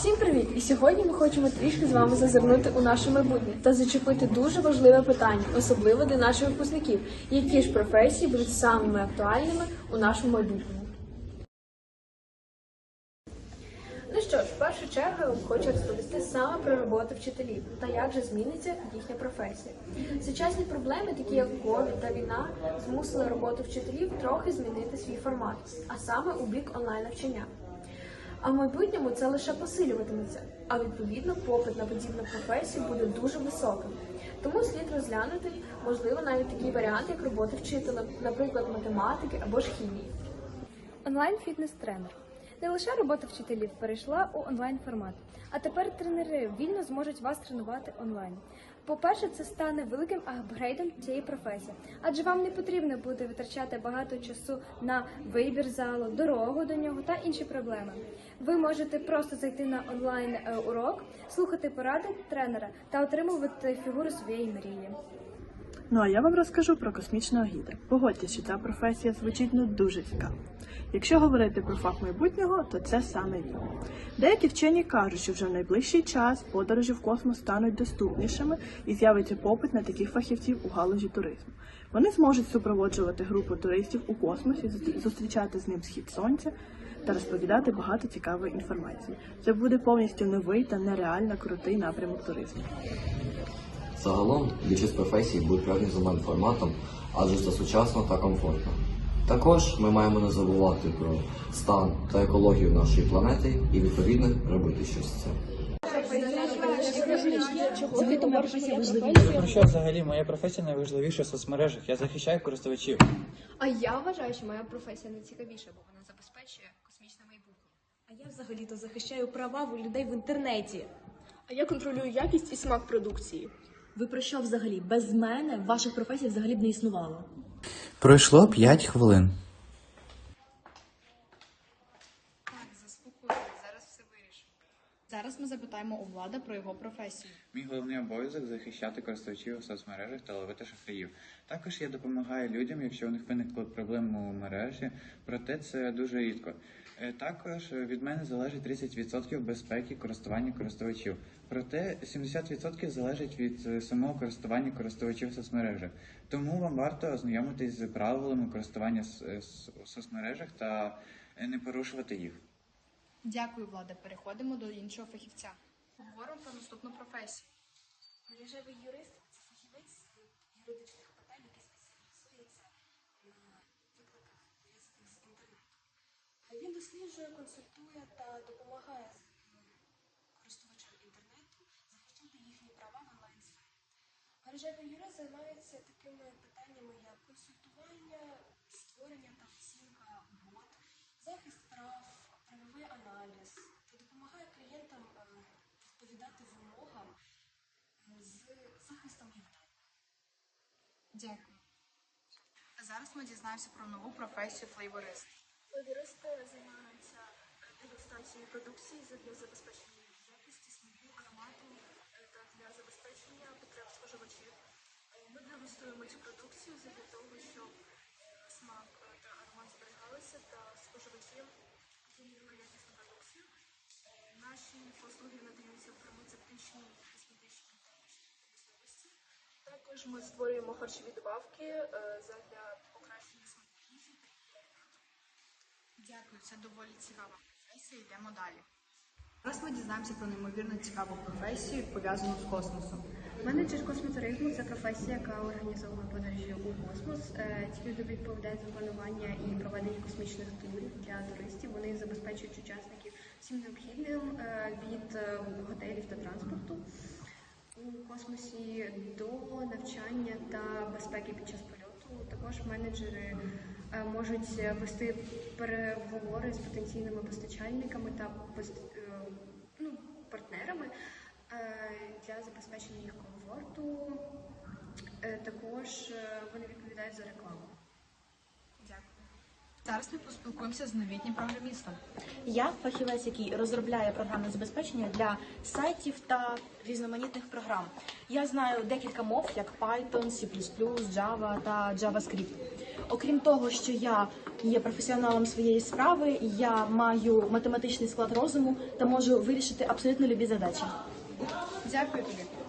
Всім привіт! І сьогодні ми хочемо трішки з вами зазирнути у наше майбутнє та зачепити дуже важливе питання, особливо для наших випускників, які ж професії будуть самими актуальними у нашому майбутньому. Ну що ж, в першу чергу я вам хочу розповісти саме про роботу вчителів та як же зміниться їхня професія. Сучасні проблеми, такі як ковід та війна, змусили роботу вчителів трохи змінити свій формат, а саме у бік онлайн навчання. А в майбутньому це лише посилюватиметься, а відповідно попит на подібну професію буде дуже високим. Тому слід розглянути, можливо, навіть такий варіант, як роботи вчителем, наприклад, математики або ж хімії. Онлайн-фітнес-тренер. Не лише робота вчителів перейшла у онлайн формат, а тепер тренери вільно зможуть вас тренувати онлайн. По-перше, це стане великим апгрейдом цієї професії, адже вам не потрібно буде витрачати багато часу на вибір залу, дорогу до нього та інші проблеми. Ви можете просто зайти на онлайн е, урок, слухати поради тренера та отримувати фігуру своєї мрії. Ну а я вам розкажу про космічного гіда. Погодьтесь, що ця професія звучить ну дуже цікаво. Якщо говорити про фах майбутнього, то це саме він. Деякі вчені кажуть, що вже в найближчий час подорожі в космос стануть доступнішими і з'явиться попит на таких фахівців у галузі туризму. Вони зможуть супроводжувати групу туристів у космосі, зустрічати з ним схід сонця та розповідати багато цікавої інформації. Це буде повністю новий та нереально крутий напрямок туризму. Загалом більшість професій будуть пов'язані з онлайн-форматом, адже це сучасно та комфортно. Також ми маємо не забувати про стан та екологію нашої планети і відповідно робити щось з цим. Що взагалі моя професія найважливіша в соцмережах? Я захищаю користувачів. А я вважаю, що моя професія найцікавіша, бо вона забезпечує космічне майбутнє. А я взагалі-то захищаю права у людей в інтернеті. А я контролюю якість і смак продукції. Ви про що взагалі? Без мене ваших професій взагалі б не існувало. Пройшло 5 хвилин. Так, заспокойтесь, зараз все вирішимо. Зараз ми запитаємо у влада про його професію. Мій головний обов'язок захищати користувачів у соцмережах та ловити шахраїв. Також я допомагаю людям, якщо у них виникли проблеми у мережі, проте це дуже рідко. Е, Також від мене залежить 30% безпеки користування користувачів. Проте 70% залежить від е, самого користування користувачів соцмережі. Тому вам варто ознайомитись з правилами користування с- е, соцмережах та не порушувати їх. Дякую, влада. Переходимо до іншого фахівця. Поговоримо про наступну професію. Мережевий юрист це фахівець юридичних питань, який спеціалізується на викликах, пов'язаних з інтернетом. Він досліджує, консультує та допомагає користувачам інтернету захистити їхні права в онлайн-сфері. Мережевий юрист займається такими питаннями, як консультування, створення та відповідати вимогам з захистом їх. Дякую. Зараз ми дізнаємося про нову професію флейворист. Флористи займаються дегустацією продукції для забезпечення якості, смаку, аромату е, та для забезпечення потреб споживачів. Е, Ми дегустуємо цю продукцію для того, щоб е, смак е, та аромат зберігалися та споживачі отримали якісну продукцію. Е, Наші послуги надаються косметичній та іншій промисловості. Також ми створюємо харчові добавки е, для покращення смаку та її Дякую, це доволі цікава професія. Йдемо далі. Зараз ми дізнаємося про неймовірно цікаву професію, пов'язану з космосом. Менеджер космотуризму це професія, яка організовує подорожі у космос. Е, Ці люди відповідають за планування і проведення космічних турів для туристів. Вони забезпечують учасників всім необхідним е, від е, готелів та транспорту у космосі до навчання та безпеки під час польоту. Також менеджери е, можуть вести переговори з потенційними постачальниками та ну, партнерами для забезпечення їх комфорту. Також вони відповідають за рекламу. Зараз ми поспілкуємося з новітнім програмістом. Я фахівець, який розробляє програмне забезпечення для сайтів та різноманітних програм. Я знаю декілька мов, як Python, C++, Java та JavaScript. Окрім того, що я є професіоналом своєї справи, я маю математичний склад розуму та можу вирішити абсолютно любі задачі. Дякую тобі.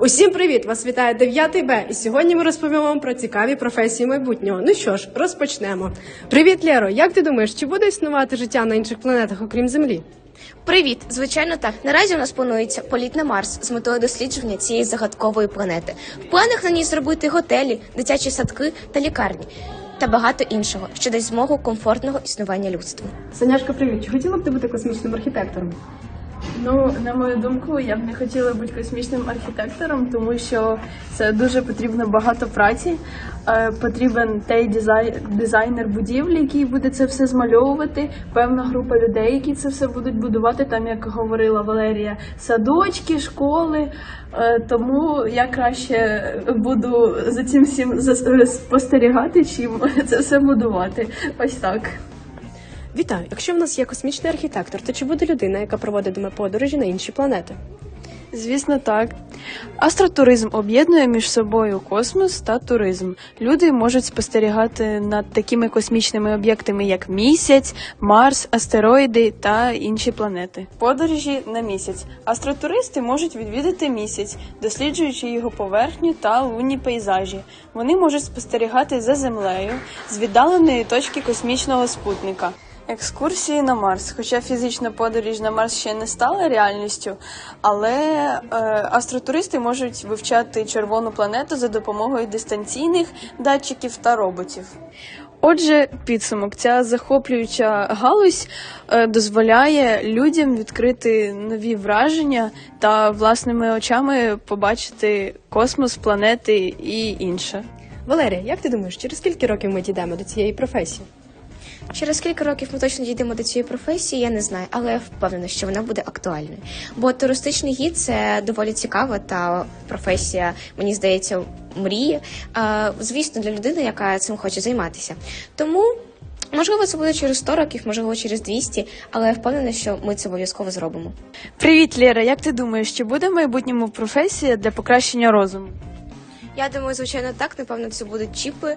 Усім привіт! Вас вітає 9 Б. І сьогодні ми розповімо вам про цікаві професії майбутнього. Ну що ж, розпочнемо. Привіт, Лєро! Як ти думаєш, чи буде існувати життя на інших планетах, окрім Землі? Привіт, звичайно, так. Наразі у нас планується політ на Марс з метою дослідження цієї загадкової планети. В планах на ній зробити готелі, дитячі садки та лікарні та багато іншого, що дасть змогу комфортного існування людству. Саняшка, привіт! Чи хотіла б ти бути космічним архітектором? Ну, на мою думку, я б не хотіла бути космічним архітектором, тому що це дуже потрібно багато праці. Е, потрібен той дизай... дизайнер будівлі, який буде це все змальовувати. Певна група людей, які це все будуть будувати. Там, як говорила Валерія, садочки, школи. Е, тому я краще буду за цим всім спостерігати, чим це все будувати. Ось так. Вітаю! Якщо в нас є космічний архітектор, то чи буде людина, яка проводитиме подорожі на інші планети? Звісно, так. Астротуризм об'єднує між собою космос та туризм. Люди можуть спостерігати над такими космічними об'єктами, як місяць, Марс, астероїди та інші планети. Подорожі на місяць. Астротуристи можуть відвідати місяць, досліджуючи його поверхню та лунні пейзажі. Вони можуть спостерігати за землею з віддаленої точки космічного спутника. Екскурсії на Марс. Хоча фізична подорож на Марс ще не стала реальністю, але е, астротуристи можуть вивчати червону планету за допомогою дистанційних датчиків та роботів. Отже, підсумок, ця захоплююча галузь е, дозволяє людям відкрити нові враження та власними очами побачити космос, планети і інше. Валерія, як ти думаєш, через скільки років ми дійдемо до цієї професії? Через кілька років ми точно дійдемо до цієї професії, я не знаю, але я впевнена, що вона буде актуальною. Бо туристичний гід це доволі цікава та професія, мені здається, мрії. Звісно, для людини, яка цим хоче займатися. Тому. Можливо, це буде через 100 років, можливо, через 200, але я впевнена, що ми це обов'язково зробимо. Привіт, Лєра! Як ти думаєш, чи буде в майбутньому професія для покращення розуму? Я думаю, звичайно, так. Напевно, це будуть чіпи.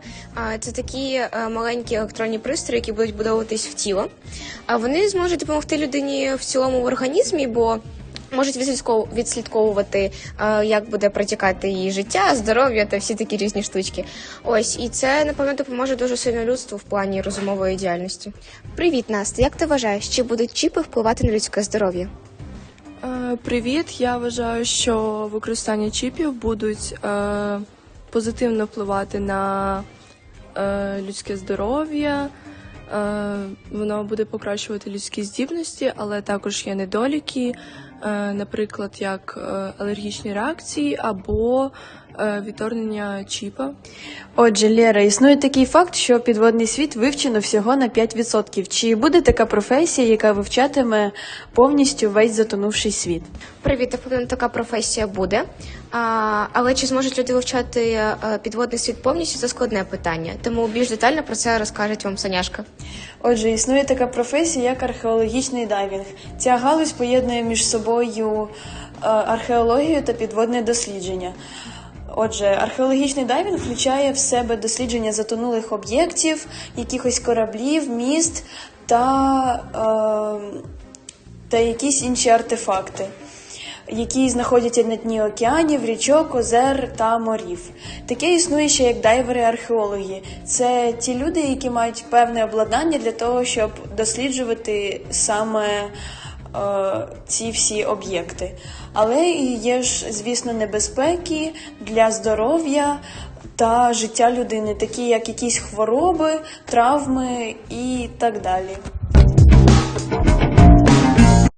Це такі е, маленькі електронні пристрої, які будуть будовуватись в тіло. Вони зможуть допомогти людині в цілому в організмі, бо можуть відслідков- відслідковувати, е, як буде протікати її життя, здоров'я та всі такі різні штучки. Ось, і це напевно допоможе дуже сильно людству в плані розумової діяльності. Привіт, Настя. Як ти вважаєш, чи будуть чіпи впливати на людське здоров'я? Е, Привіт. Я вважаю, що використання чіпів будуть е, позитивно впливати на е, людське здоров'я. Е, воно буде покращувати людські здібності, але також є недоліки, е, наприклад, як е, алергічні реакції або відторгнення чіпа. Отже, Лєра, існує такий факт, що підводний світ вивчено всього на 5%. Чи буде така професія, яка вивчатиме повністю весь затонувший світ? Привіт, я впевнена, така професія буде. А, але чи зможуть люди вивчати е, підводний світ повністю, це складне питання. Тому більш детально про це розкажуть вам Саняшка. Отже, існує така професія, як археологічний дайвінг. Ця галузь поєднує між собою е, археологію та підводне дослідження. Отже, археологічний дайвінг включає в себе дослідження затонулих об'єктів, якихось кораблів, міст та, е, та якісь інші артефакти, які знаходяться на дні океанів, річок, озер та морів. Таке існує ще як дайвери-археологи. Це ті люди, які мають певне обладнання для того, щоб досліджувати саме ці всі об'єкти. Але є ж, звісно, небезпеки для здоров'я та життя людини, такі як якісь хвороби, травми і так далі.